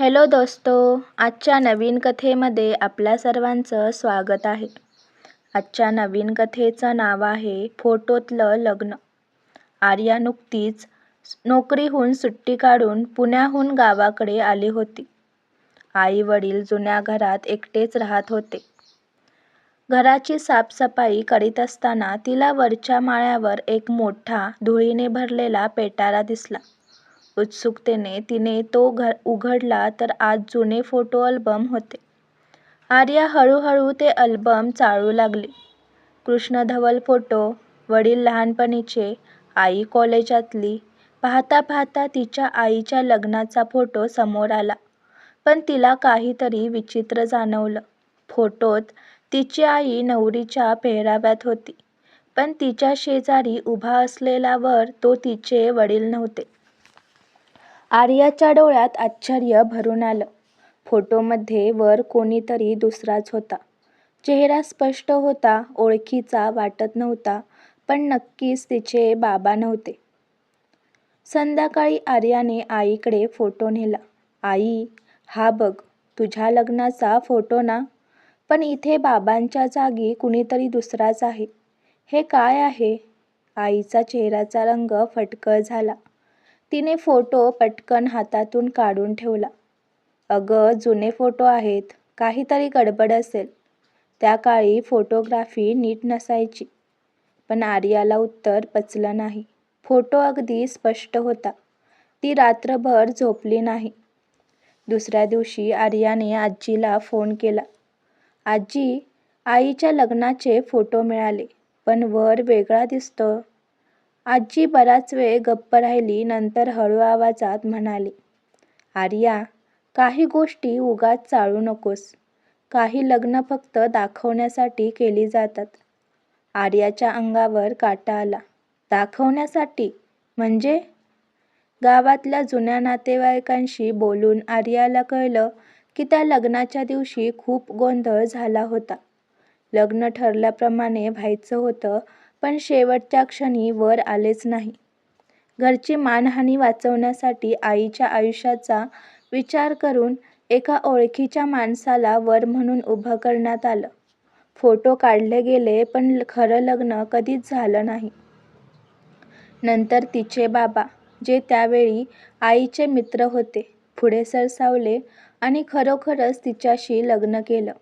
Hello दोस्तो आजच्या नवीन कथेमध्ये आपल्या सर्वांचं स्वागत आहे. आजच्या नवीन कथेचं नाव आहे फोटोतलं लग्न. आर्या नुकतीच नोकरीहून सुट्टी काढून पुण्याहून गावाकडे आली होती. आई वडील जुन्या घरात एकटेच राहत होते. घराची साफसफाई करीत असताना तिला वरच्या माळ्यावर एक मोठा धुळीने भरलेला पेटारा दिसला. उत्सुकतेने तिने तो घर उघडला तर आत जुने फोटो अल्बम होते. आर्या हळूहळू ते अल्बम चाळू लागली. कृष्णधवल फोटो वडील लहानपणीचे आई कॉलेजातली पाहता पाहता तिच्या आईच्या लग्नाचा फोटो समोर आला. पण तिला काहीतरी विचित्र जाणवलं. फोटोत तिची आई नवरीच्या पेहराव्यात होती. पण तिच्या शेजारी उभा असलेला वर तो तिचे वडील नव्हते. आर्याच्या डोळ्यात आश्चर्य भरून आलं. फोटोमध्ये वर कोणीतरी दुसराच होता. चेहरा स्पष्ट होता ओळखीचा वाटत नव्हता पण नक्कीच तिचे बाबा नव्हते. संध्याकाळी आर्याने आईकडे फोटो नेला. आई हा बघ तुझ्या लग्नाचा फोटो ना? पण इथे बाबांच्या जागी कुणीतरी दुसराच आहे. हे काय आहे? आईचा चेहऱ्याचा रंग फटकळ झाला. तिने फोटो पटकन हातातून काढून ठेवला. अगं जुने फोटो आहेत. काहीतरी गडबड असेल. त्या काळी फोटोग्राफी नीट नसायची. पण आर्याला उत्तर पचलं नाही. फोटो अगदी स्पष्ट होता. ती रात्रभर झोपली नाही. दुसऱ्या दिवशी आर्याने आजीला फोन केला. आजी आईच्या लग्नाचे फोटो मिळाले पण वर वेगळा दिसतो आजी बराच वेळ गप्प राहिली नंतर हळू आवाजात म्हणाली आर्या काही गोष्टी उगाच चाळू नकोस. काही लग्न फक्त दाखवण्यासाठी केली जातात. आर्याच्या अंगावर काटा आला दाखवण्यासाठी? म्हणजे? गावातल्या जुन्या नातेवाईकांशी बोलून आर्याला कळलं की त्या लग्नाच्या दिवशी खूप गोंधळ झाला होता. लग्न ठरल्याप्रमाणे व्हायचं होतं पण शेवटच्या क्षणी वर आलेच नाही. घरची मानहानी वाचवण्यासाठी आईच्या आयुष्याचा विचार करून एका ओळखीच्या माणसाला वर म्हणून उभं करण्यात आलं. फोटो काढले गेले पण खरं लग्न कधीच झालं नाही. नंतर तिचे बाबा जे त्यावेळी आईचे मित्र होते पुढे सरसावले आणि खरोखरच तिच्याशी लग्न केलं.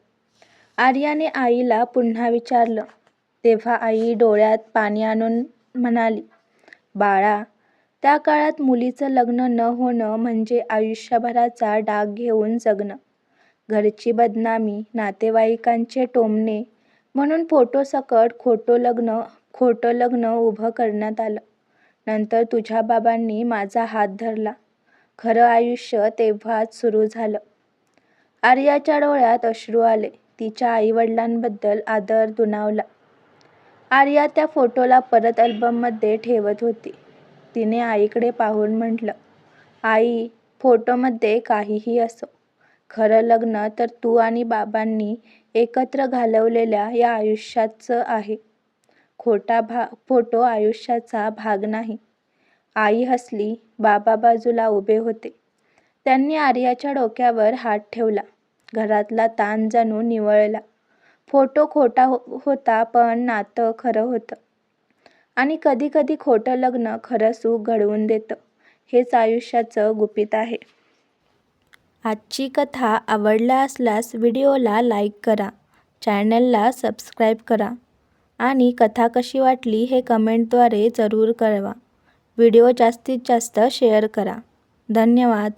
आर्याने आईला पुन्हा विचारलं तेव्हा आई डोळ्यात पाणी आणून म्हणाली बाळा त्या काळात मुलीचं लग्न न होणं म्हणजे आयुष्यभराचा डाग घेऊन जगणं. घरची बदनामी नातेवाईकांचे टोमणे म्हणून फोटोसकट खोटं लग्न खोटं लग्न उभं करण्यात आलं. नंतर तुझ्या बाबांनी माझा हात धरला. खरं आयुष्य तेव्हाच सुरू झालं. आर्याच्या डोळ्यात अश्रू आले. तिच्या आईवडिलांबद्दल आदर दुणावला. आर्या त्या फोटोला परत अल्बममध्ये ठेवत होती. तिने आईकडे पाहून म्हटलं आई फोटोमध्ये काहीही असो. खरं लग्न तर तू आणि बाबांनी एकत्र घालवलेल्या या आयुष्याचं आहे. खोटा भा फोटो आयुष्याचा भाग नाही. आई हसली बाबा बाजूला उभे होते. त्यांनी आर्याच्या डोक्यावर हात ठेवला. घरातला ताण जणू निवळला. फोटो खोटा हो होता पण नातं खरं होतं. आणि कधी कधी खोटं लग्न खरं सुख घडवून देतं. हेच आयुष्याचं गुपित आहे. आजची कथा आवडला असल्यास व्हिडिओला लाईक करा. चॅनलला सबस्क्राईब करा. आणि कथा कशी वाटली हे कमेंटद्वारे जरूर कळवा. व्हिडिओ जास्तीत जास्त शेअर करा. धन्यवाद.